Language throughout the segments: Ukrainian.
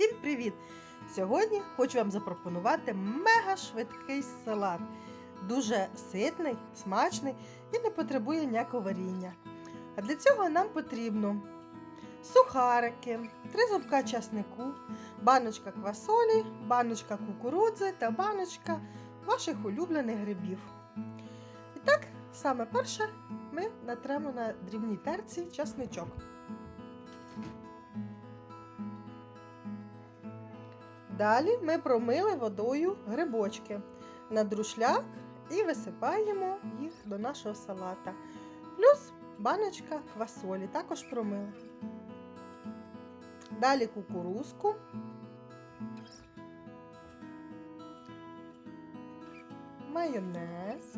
Всім привіт! Сьогодні хочу вам запропонувати мега швидкий салат. Дуже ситний, смачний і не потребує ніякого варіння. А для цього нам потрібно сухарики, три зубка часнику, баночка квасолі, баночка кукурудзи та баночка ваших улюблених грибів. І так, саме перше ми натремо на дрібній терці часничок. Далі ми промили водою грибочки на друшляк і висипаємо їх до нашого салата. Плюс баночка квасолі також промили. Далі кукурузку. Майонез.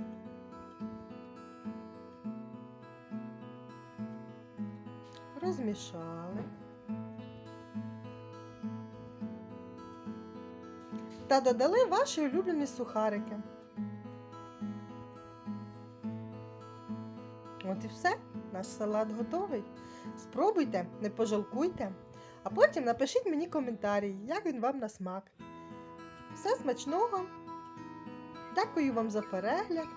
Розмішали. Та додали ваші улюблені сухарики. От і все, наш салат готовий. Спробуйте, не пожалкуйте, а потім напишіть мені коментарі, як він вам на смак. Все смачного! Дякую вам за перегляд.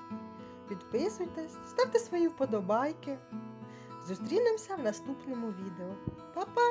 Підписуйтесь, ставте свої вподобайки. Зустрінемося в наступному відео. Па-па!